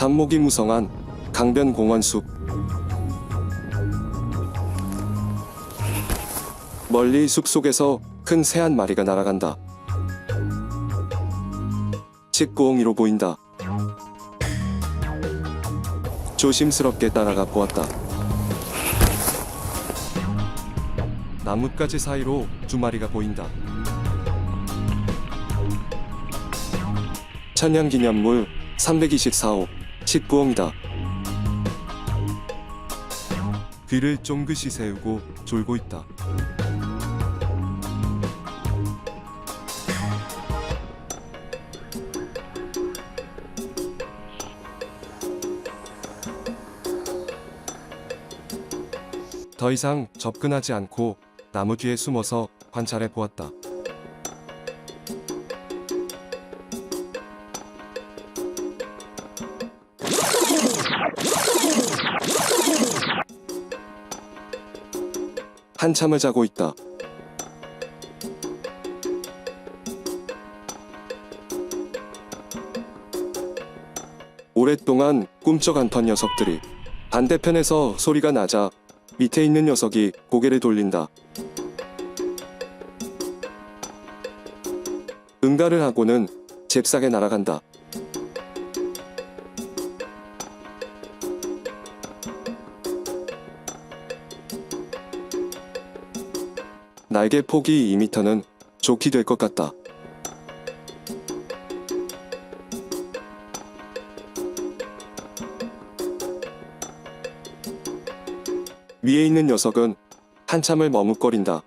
잡목이 무성한 강변 공원숲 멀리 숲속에서 큰 새 한 마리가 날아간다. 칡구엉이로 보인다. 조심스럽게 따라가 보았다. 나뭇가지 사이로 두 마리가 보인다. 천연기념물 324호 칡구엉이다. 귀를 쫑긋이 세우고 졸고 있다. 더 이상 접근하지 않고 나무 뒤에 숨어서 관찰해 보았다. 한참을 자고 있다. 오랫동안 꿈쩍 않던 녀석들이 반대편에서 소리가 나자 밑에 있는 녀석이 고개를 돌린다. 응가를 하고는 잽싸게 날아간다. 날개 폭이 2m는 좋게 될 것 같다. 위에 있는 녀석은 한참을 머뭇거린다.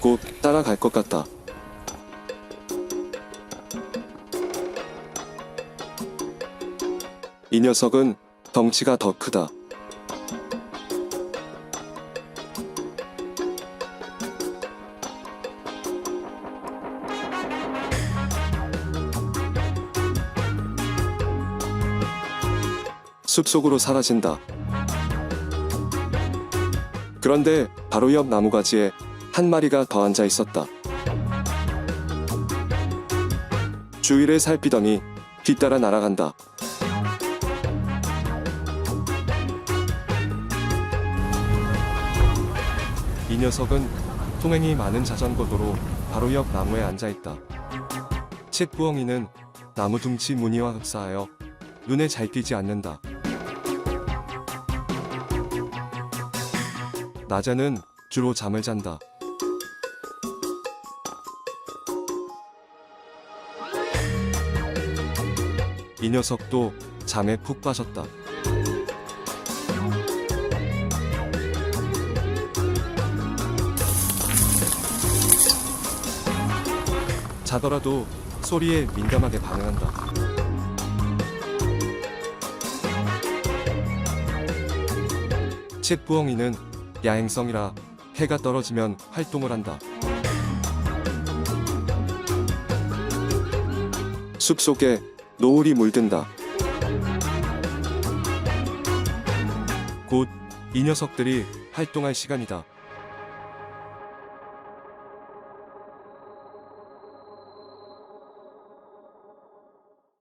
곧 따라갈 것 같다. 이 녀석은 덩치가 더 크다. 숲속으로 사라진다. 그런데 바로 옆 나무가지에 한 마리가 더 앉아 있었다. 주위를 살피더니 뒤따라 날아간다. 이 녀석은 통행이 많은 자전거 도로 바로 옆 나무에 앉아 있다. 칡부엉이는 나무 둥치 무늬와 흡사하여 눈에 잘 띄지 않는다. 낮에는 주로 잠을 잔다. 이 녀석도 잠에 푹 빠졌다. 자더라도 소리에 민감하게 반응한다. 칡부엉이는 야행성이라 해가 떨어지면 활동을 한다. 숲속에 노을이 물든다. 곧 이 녀석들이 활동할 시간이다.